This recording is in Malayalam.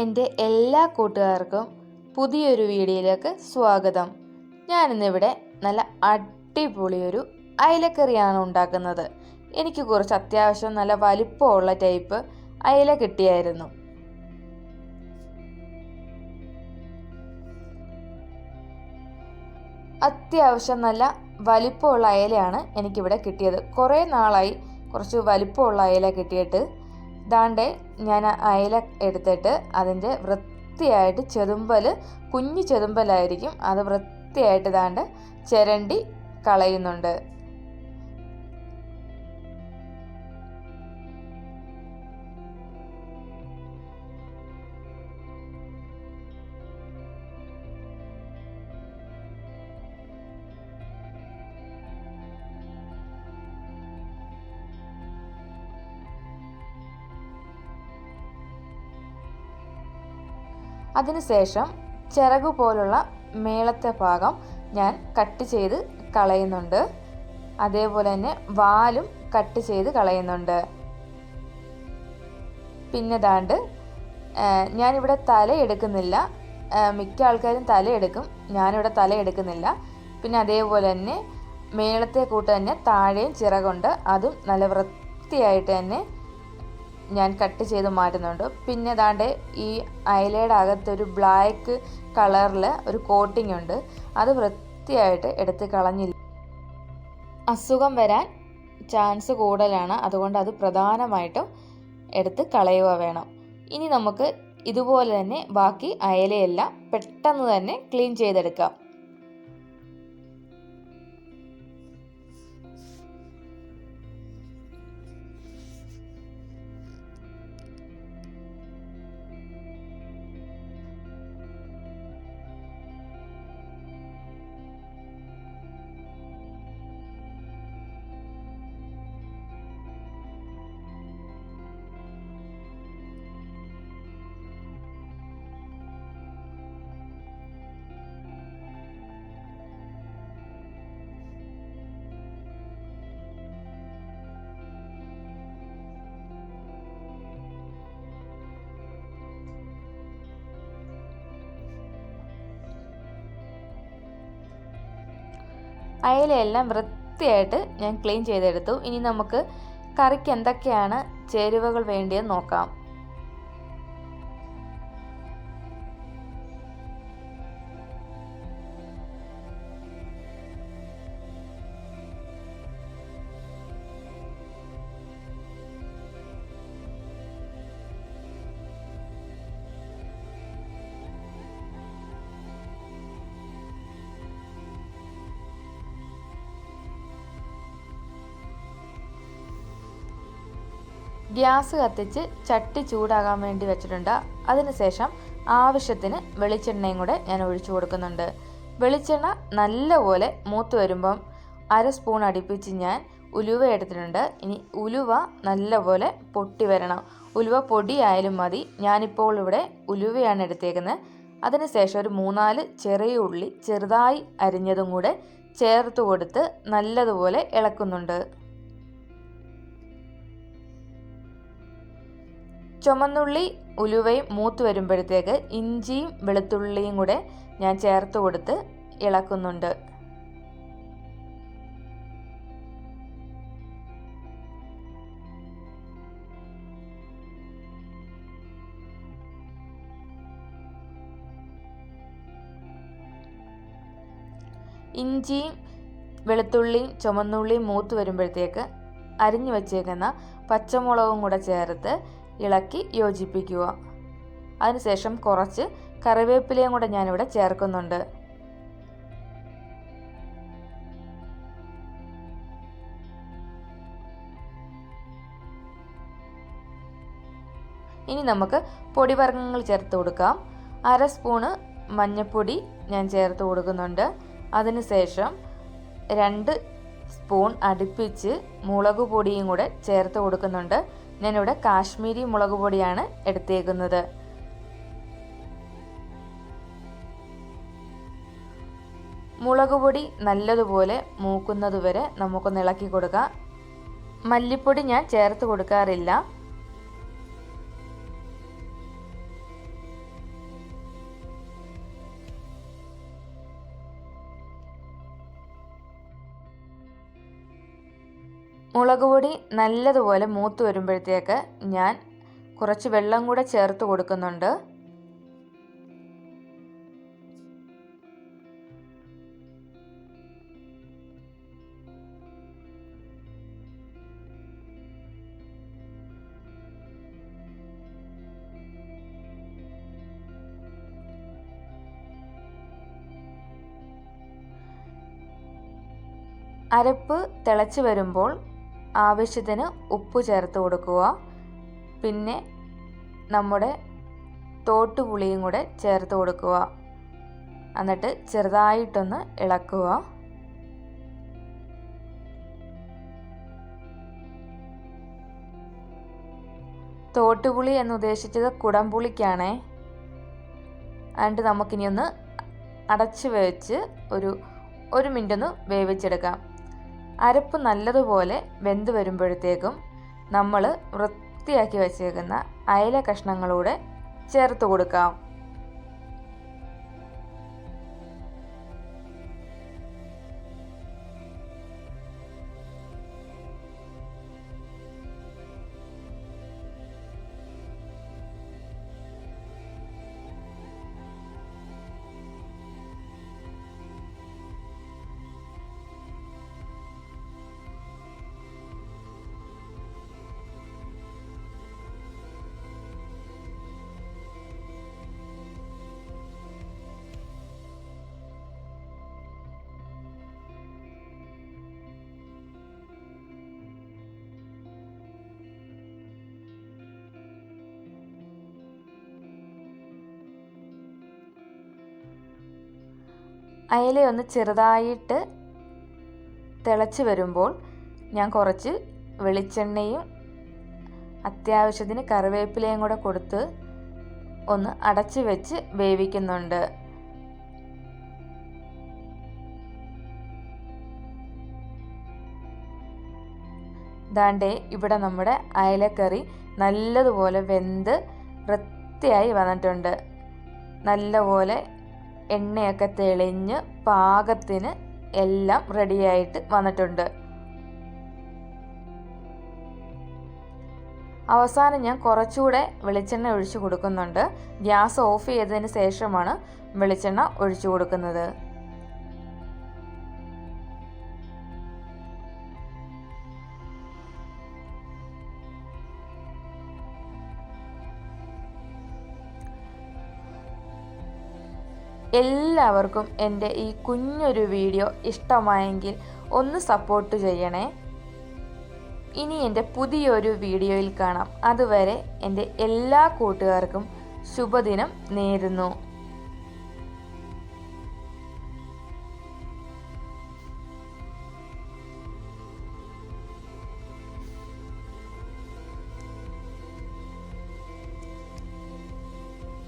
എന്റെ എല്ലാ കൂട്ടുകാർക്കും പുതിയൊരു വീഡിയോയിലേക്ക് സ്വാഗതം. ഞാനിന്നിവിടെ നല്ല അടിപൊളിയൊരു അയലക്കറിയാണ് ഉണ്ടാക്കുന്നത്. എനിക്ക് കുറച്ച് അത്യാവശ്യം നല്ല വലിപ്പമുള്ള ടൈപ്പ് അയല കിട്ടിയായിരുന്നു. അത്യാവശ്യം നല്ല വലിപ്പമുള്ള അയലയാണ് എനിക്കിവിടെ കിട്ടിയത്. കുറേ നാളായി കുറച്ച് വലിപ്പമുള്ള അയല കിട്ടിയിട്ട് ദാണ്ടെ ഞാൻ അയല എടുത്തിട്ട് അതിന്റെ വൃത്തിയായിട്ട് ചെതുമ്പൽ കുഞ്ഞു ചെതുമ്പലായിരിക്കും. അത് വൃത്തിയായിട്ട് ദാണ്ട് ചിരണ്ടി കളയുന്നുണ്ട്. അതിനുശേഷം ചിറകു പോലുള്ള മേളത്തെ ഭാഗം ഞാൻ കട്ട് ചെയ്ത് കളയുന്നുണ്ട്. അതേപോലെ തന്നെ വാലും കട്ട് ചെയ്ത് കളയുന്നുണ്ട്. പിന്നെ ദാണ്ട് ഞാനിവിടെ തല എടുക്കുന്നില്ല. മിക്ക ആൾക്കാരും തല എടുക്കും. ഞാനിവിടെ തല എടുക്കുന്നില്ല. പിന്നെ അതേപോലെ തന്നെ മേളത്തെ കൂട്ട് തന്നെ താഴെയും ചിറകുണ്ട്. അതും നല്ല വൃത്തിയായിട്ട് തന്നെ ഞാൻ കട്ട് ചെയ്ത് മാറ്റുന്നുണ്ട്. പിന്നെ ദാണ്ട് ഈ അയലയുടെ അകത്തൊരു ബ്ലാക്ക് കളറിൽ ഒരു കോട്ടിംഗ് ഉണ്ട്. അത് വൃത്തിയായിട്ട് എടുത്ത് കളഞ്ഞില്ല അസുഖം വരാൻ ചാൻസ് കൂടുതലാണ്. അതുകൊണ്ട് അത് പ്രധാനമായിട്ടും എടുത്ത് കളയുക വേണം. ഇനി നമുക്ക് ഇതുപോലെ തന്നെ ബാക്കി അയലയെല്ലാം പെട്ടെന്ന് തന്നെ ക്ലീൻ ചെയ്തെടുക്കാം. അയലയെല്ലാം വൃത്തിയായിട്ട് ഞാൻ ക്ലീൻ ചെയ്തെടുത്തു. ഇനി നമുക്ക് കറിക്ക് എന്തൊക്കെയാണ് ചേരുവകൾ വേണ്ടിയെന്ന് നോക്കാം. ഗ്യാസ് കത്തിച്ച് ചട്ടി ചൂടാകാൻ വേണ്ടി വെച്ചിട്ടുണ്ട്. അതിനുശേഷം ആവശ്യത്തിന് വെളിച്ചെണ്ണയും കൂടെ ഞാൻ ഒഴിച്ചു കൊടുക്കുന്നുണ്ട്. വെളിച്ചെണ്ണ നല്ലപോലെ മൂത്ത് വരുമ്പം അര സ്പൂൺ അടുപ്പിച്ച് ഞാൻ ഉലുവ എടുത്തിട്ടുണ്ട്. ഇനി ഉലുവ നല്ലപോലെ പൊട്ടി വരണം. ഉലുവ പൊടിയായാലും മതി. ഞാനിപ്പോൾ ഇവിടെ ഉലുവയാണ് എടുത്തേക്കുന്നത്. അതിനുശേഷം ഒരു മൂന്നാൽ ചെറിയ ഉള്ളി ചെറുതായി അരിഞ്ഞതും കൂടെ ചേർത്ത് കൊടുത്ത് നല്ലതുപോലെ ഇളക്കുന്നുണ്ട്. ചുമന്നുള്ളി ഉലുവയും മൂത്ത് വരുമ്പോഴത്തേക്ക് ഇഞ്ചിയും വെളുത്തുള്ളിയും കൂടെ ഞാൻ ചേർത്ത് കൊടുത്ത് ഇളക്കുന്നുണ്ട്. ഇഞ്ചിയും വെളുത്തുള്ളിയും ചുമന്നുള്ളിയും മൂത്ത് വരുമ്പോഴത്തേക്ക് അരിഞ്ഞു വച്ചേക്കുന്ന പച്ചമുളകും കൂടെ ചേർത്ത് ഇളക്കി യോജിപ്പിക്കുക. അതിനുശേഷം കുറച്ച് കറിവേപ്പിലയും കൂടെ ഞാനിവിടെ ചേർക്കുന്നുണ്ട്. ഇനി നമുക്ക് പൊടിവർഗങ്ങൾ ചേർത്ത് കൊടുക്കാം. അര സ്പൂണ് മഞ്ഞൾപ്പൊടി ഞാൻ ചേർത്ത് കൊടുക്കുന്നുണ്ട്. അതിനുശേഷം രണ്ട് സ്പൂൺ അടുപ്പിച്ച് മുളക് പൊടിയും കൂടെ ചേർത്ത് കൊടുക്കുന്നുണ്ട്. ഞാനിവിടെ കാശ്മീരി മുളക് പൊടിയാണ് എടുത്തേക്കുന്നത്. മുളക് പൊടി നല്ലതുപോലെ മൂക്കുന്നതുവരെ നമുക്കൊന്ന് ഇളക്കി കൊടുക്കാം. മല്ലിപ്പൊടി ഞാൻ ചേർത്ത് കൊടുക്കാറില്ല. മുളക് പൊടി നല്ലതുപോലെ മൂത്ത് വരുമ്പോഴത്തേക്ക് ഞാൻ കുറച്ച് വെള്ളം കൂടെ ചേർത്ത് കൊടുക്കുന്നുണ്ട്. അരപ്പ് തിളച്ച് വരുമ്പോൾ ആവശ്യത്തിന് ഉപ്പ് ചേർത്ത് കൊടുക്കുക. പിന്നെ നമ്മുടെ തോട്ടുപുളിയും കൂടെ ചേർത്ത് കൊടുക്കുക. എന്നിട്ട് ചെറുതായിട്ടൊന്ന് ഇളക്കുക. തോട്ടുപുളി എന്ന് ഉദ്ദേശിച്ചത് കുടംപുളിക്കാണേ. എന്നിട്ട് നമുക്കിനി ഒന്ന് അടച്ച് വെച്ച് ഒരു ഒരു മിനിറ്റ് ഒന്ന് വേവിച്ചെടുക്കാം. അരപ്പ് നല്ലതുപോലെ വെന്ത് വരുമ്പോഴത്തേക്കും നമ്മൾ വൃത്തിയാക്കി വച്ചേക്കുന്ന അയല കഷ്ണങ്ങളൂടെ ചേർത്ത് കൊടുക്കാം. അയലയൊന്ന് ചെറുതായിട്ട് തിളച്ച് വരുമ്പോൾ ഞാൻ കുറച്ച് വെളിച്ചെണ്ണയും അത്യാവശ്യത്തിന് കറിവേപ്പിലയും കൂടെ കൊടുത്ത് ഒന്ന് അടച്ചു വെച്ച് വേവിക്കുന്നുണ്ട്. ദാണ്ടേ ഇവിടെ നമ്മുടെ അയലക്കറി നല്ലതുപോലെ വെന്ത് വൃത്തിയായി വന്നിട്ടുണ്ട്. നല്ലപോലെ എണ്ണയൊക്കെ തെളിഞ്ഞ് പാകത്തിന് എല്ലാം റെഡിയായിട്ട് വന്നിട്ടുണ്ട്. അവസാനം ഞാൻ കുറച്ചുകൂടെ വെളിച്ചെണ്ണ ഒഴിച്ചു കൊടുക്കുന്നുണ്ട്. ഗ്യാസ് ഓഫ് ചെയ്തതിന് ശേഷമാണ് വെളിച്ചെണ്ണ ഒഴിച്ചു കൊടുക്കുന്നത്. എല്ലാവർക്കും എന്റെ ഈ കുഞ്ഞൊരു വീഡിയോ ഇഷ്ടമായെങ്കിൽ ഒന്ന് സപ്പോർട്ട് ചെയ്യണേ. ഇനി എന്റെ പുതിയൊരു വീഡിയോയിൽ കാണാം. അതുവരെ എന്റെ എല്ലാ കൂട്ടുകാർക്കും ശുഭദിനം നേരുന്നു.